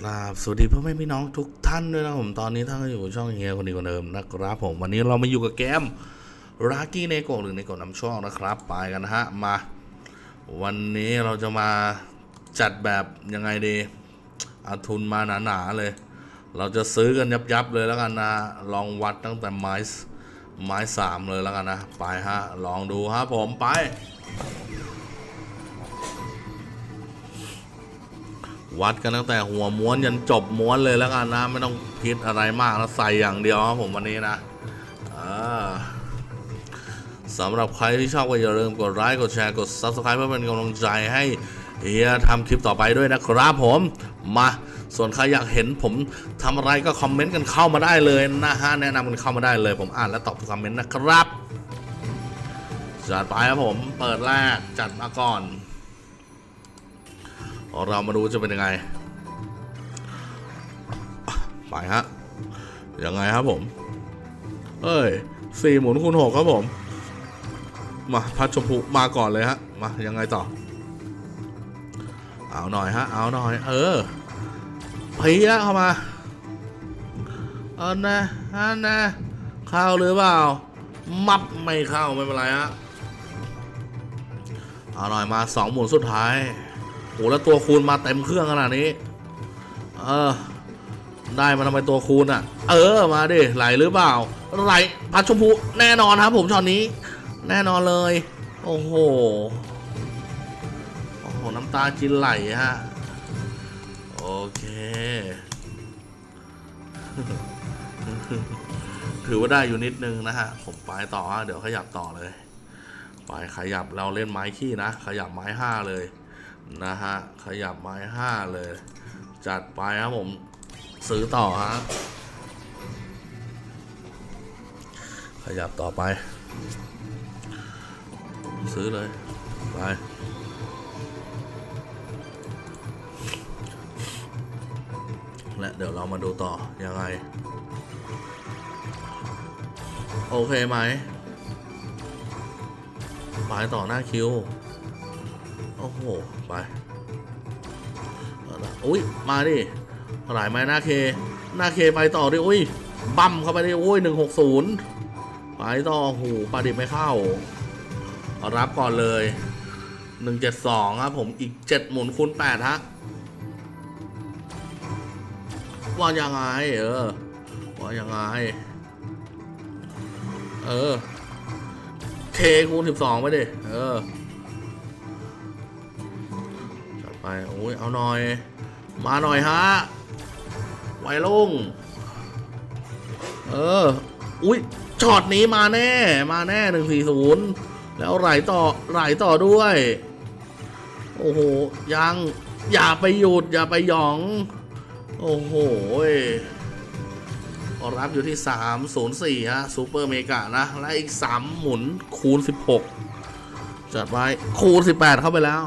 กราบสวัสดีพ่อแม่พี่น้องทุกท่านด้วยนะผมตอนนี้ท่านก็อยู่ช่องเฮียคนดีคนเดิมนะครับผมวันนี้เรามาอยู่กับเกมรากี้ในโกหรือในโกนำช่องนะครับ ไปกันฮะมา วันนี้เราจะมาจัดแบบยังไงดีเอาทุนมาหนาๆเลย เราจะซื้อกันยับๆเลยแล้วกันนะลองวัดตั้งแต่ไม้ไม้สามเลยแล้วกันนะ ไปฮะลองดูฮะผมไป วัดกันตั้งแต่หัวม้วนยันจบม้วนเลยแล้วกันนะ ไม่ต้องคิดอะไรมากนะใส่อย่างเดียวครับผมวันนี้นะสำหรับใครที่ชอบก็อย่าลืมกดไลค์กดแชร์กด Subscribe เพื่อเป็นกำลังใจให้เฮียทำคลิปต่อไปด้วยนะครับผมมาส่วนใครอยากเห็นผมทำอะไรก็คอมเมนต์กันเข้ามาได้เลยนะฮะแนะนำกันเข้ามาได้เลย ผมอ่านและตอบทุกคอมเมนต์นะครับจัดไปครับผมเปิดแรกจัดมาก่อน เรามาดูจะเป็นยังไง ไปฮะ ยังไงครับผม เอ้ยสี่หมุนคูณหกครับผม มาพัดชมพูมาก่อนเลยฮะ มา ยังไงต่อ เอาหน่อยฮะ เอาหน่อย เออพียเข้ามา เอานะอันนะเข้าหรือเปล่า มับไม่เข้าไม่เป็นไรฮะ เอาหน่อยมาสองหมุนสุดท้าย โอ้แล้วตัวคูณมาเต็มเครื่องขนาดนี้ เออ ได้มาทำไมตัวคูณอะ เออมาดิไหลหรือเปล่าไหลพัดชมพูแน่นอนครับผมช็อตนี้ แน่นอนเลย โอ้โหโอ้โหน้ำตาจินไหลฮะโอเค ถือว่าได้อยู่นิดนึงนะฮะผมไปต่อเดี๋ยวขยับต่อเลย ไปขยับเราเล่นไม้ขี้นะ ขยับไม้ห้าเลย นะฮะ ขยับไม้ห้าเลย จัดไปครับผม ซื้อต่อฮะ ขยับต่อไป ซื้อเลย ไปและเดี๋ยวเรามาดูต่อ ยังไง โอเคไหมไปต่อหน้าคิว โอ้โห ไปอุ้ย มาดิหลายไม้หน้าเค หน้าเคไปต่อดิอุ้ย บัมเข้าไปดิอุ้ยหนึ่งหกศูนย์ไปต่อหูปลาดิบไม่เข้าเอารับก่อนเลยหนึ่งเจ็ดสองครับผมอีกเจ็ดหมุนคูณแปดฮะว่ายังไง เออ ว่ายังไง เออ เคคูณสิบสองไปดิ เออ ไปโอ้ยเอาหน่อย มาหน่อยฮะไวลง เออ อุ้ยช็อตนี้มาแน่ มาแน่หนึ่งสี่ศูนย์แล้วไหลต่อไหลต่อด้วย โอ้โห ยัง อย่าไปหยุด อย่าไปหยอง โอ้โหรับอยู่ที่ 304 ฮะซูเปอร์เมกานะ และอีก 3 หมุนคูณ 16 จัดไว้คูณ 18 เข้าไปแล้ว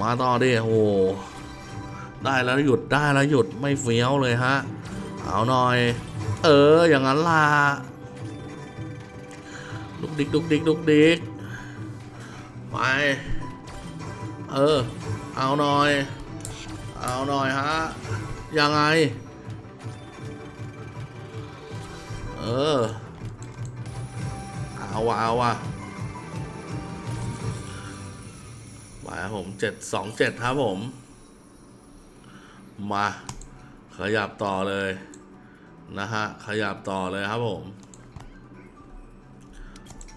มาต่อดิโอ้โหได้แล้วหยุดได้แล้วหยุดไม่เฟี้ยวเลยฮะ เอาหน่อย เออ อย่างนั้นล่ะดุกดิกดุกดิกดุกดิกไป เออ เอาหน่อย เอาหน่อยฮะ ยังไง เออ เอาวะเอาวะ ครับผมเจ็ดสองเจ็ดครับผม มา ขยับต่อเลย นะฮะ ขยับต่อเลยครับผม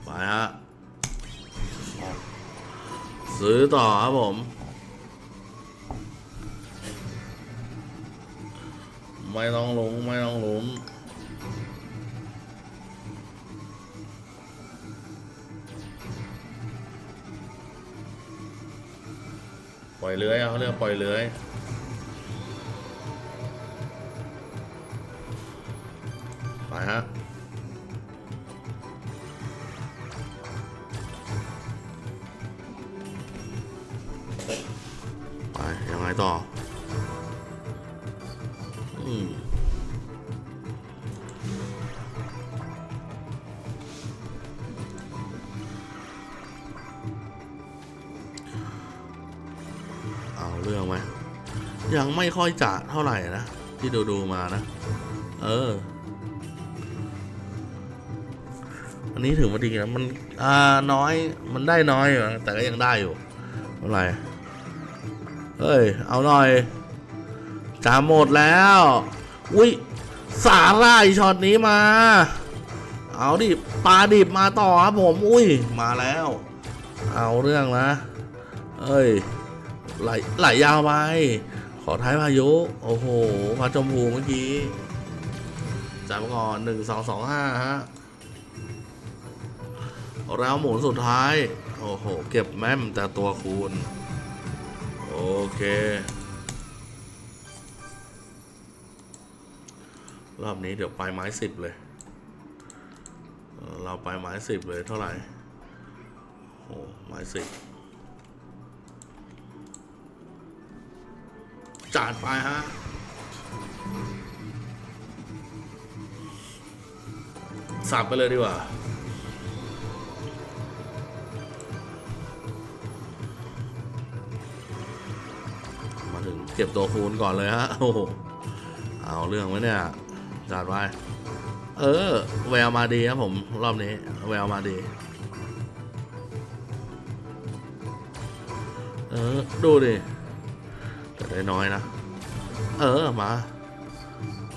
ไปฮะซื้อต่อครับผม ไม่ต้องหลงไม่ต้องหลง ล่อยเลื้อยเขาเรียกปล่อยเลื้อยไปฮะไปยังไงต่อ เรื่องไหมยังไม่ค่อยจะเท่าไหร่นะ ที่ดูดูมานะ เออ อันนี้ถือว่าดีนะมันอ่าน้อยมันได้น้อยอยู่แต่ก็ยังได้อยู่เท่าไหร่เฮ้ย เอาหน่อยจะหมดแล้ว อุ้ยสาหร่ายช็อตนี้มา เอาดิปลาดิบมาต่อครับผม อุ้ย มาแล้ว เอาเรื่องนะ เอ้ย ไหลไหลยาวไป ขอท้ายพายุ โอ้โหพาชมพูเมื่อกี้จับก่อนหนึ่งสองสองห้าฮะแล้วหมุนสุดท้าย โอ้โห เก็บแม่มแต่ตัวคูณ โอเค รอบนี้เดี๋ยวไปไม้สิบเลยเออเราไปไม้สิบเลยเท่าไหร่โอ้ไม้สิบ จัดไปฮะสับไปเลยดีกว่า มาถึงเก็บตัวคูณก่อนเลยฮะ โอ้โห เอาเรื่องไว้เนี่ยจัดไว้เออ แววมาดีครับผม รอบนี้ แววมาดี เออ ดูดิ ได้น้อยนะ เออ มา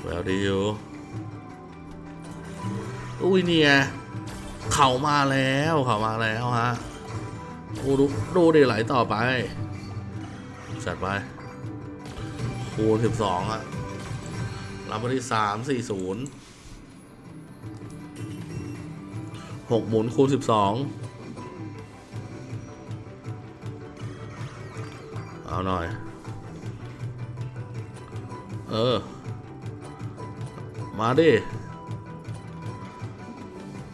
แววดีอยู่อุ้ยเนี่ย เข่ามาแล้วเข่ามาแล้วฮะดูดูดูดิไหลต่อไปจัดไปคูณสิบสองอะรับมาที่สามสี่ศูนย์หกหมุนคูณสิบสองเอาหน่อย เออ มาดิ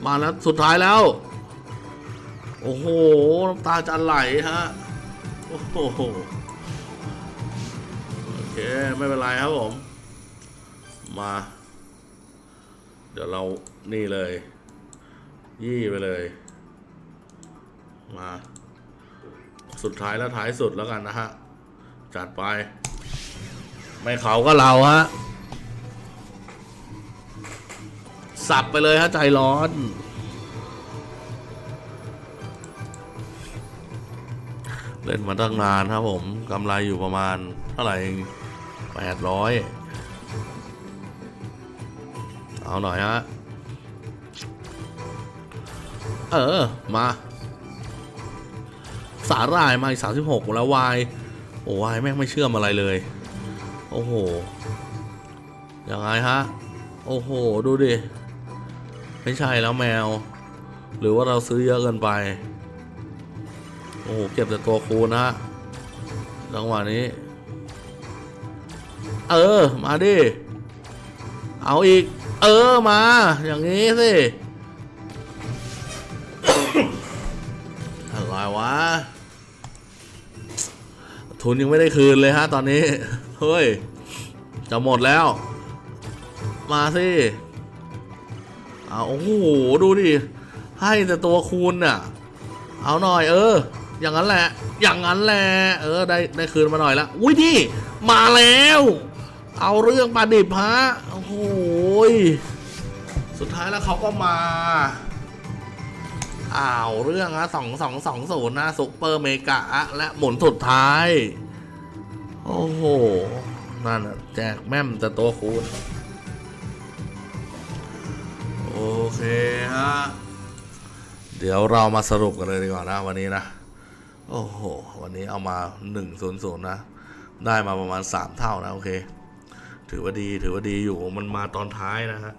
มาแล้วสุดท้ายแล้ว โอ้โห น้ำตาจะไหลฮะ โอ้โห โอเค ไม่เป็นไรครับผม มา เดี๋ยวเรานี่เลย ยี่ไปเลย มา สุดท้ายแล้วท้ายสุดแล้วกันนะฮะ จัดไป ไม่เขาก็เราฮะ สับไปเลยฮะ ใจร้อนเล่นมาตั้งนานครับผมกำไรอยู่ประมาณเท่าไหร่แปดร้อยเอาหน่อยฮะ เออ มา สาหร่ายมาอีกสามสิบหกแล้ววาย โอ้วายแม่งไม่เชื่อมอะไรเลย อ้โห ยังไงฮะ โอ้โห ดูดิ ไม่ใช่แล้วแมว หรือว่าเราซื้อเยอะเกินไป โอ้โห เก็บแต่ตัวคูณนะฮะ จังหวะนี้ เออ มาดิ เอาอีก เออ มา อย่างนี้สิอะไรวะ ทุนยังไม่ได้คืนเลยฮะตอนนี้ เฮ้ย จะหมดแล้ว มาสิเอาโอ้โหดูดิ ให้แต่ตัวคูณน่ะ เอาหน่อย เออ อย่างนั้นแหละ อย่างนั้นแหละ เออ ได้ได้คืนมาหน่อยละอุ้ยนี่ มาแล้ว เอาเรื่องปลาดิบฮะ โอ้โหสุดท้ายแล้วเขาก็มา อ้าวเรื่องฮะสองสองสองศูนย์นะซุปเปอร์เมกะและหมุนสุดท้าย โอ้โห นั่นน่ะแจกแม่มแต่ตัวคูณโอเคฮะ เดี๋ยวเรามาสรุปกันเลยดีกว่านะ วันนี้นะ โอ้โห วันนี้เอามา1นึ่งศูนย์ศูนย์นะ ได้มาประมาณ3เท่านะ โอเค ถือว่าดีถือว่าดีอยู่มันมาตอนท้ายนะฮะ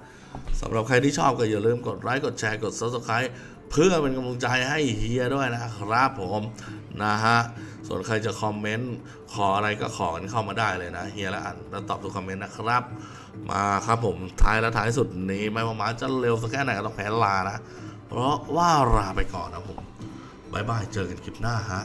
สำหรับใครที่ชอบก็อย่าลืมกดไลค์กดแชร์กด subscribe เพื่อเป็นกำลังใจให้เฮียด้วยนะครับผมนะฮะส่วนใครจะคอมเมนต์ขออะไรก็ขอกันเข้ามาได้เลยนะเฮียละอันแล้วตอบทุกคอมเมนต์นะครับ มาครับผมท้ายและท้ายสุดนี้ไม่มามาจะเร็วสักแค่ไหนก็ต้องแพ้ลานะ เพราะว่าลาไปก่อนนะผมบายบายเจอกันคลิปหน้าฮะ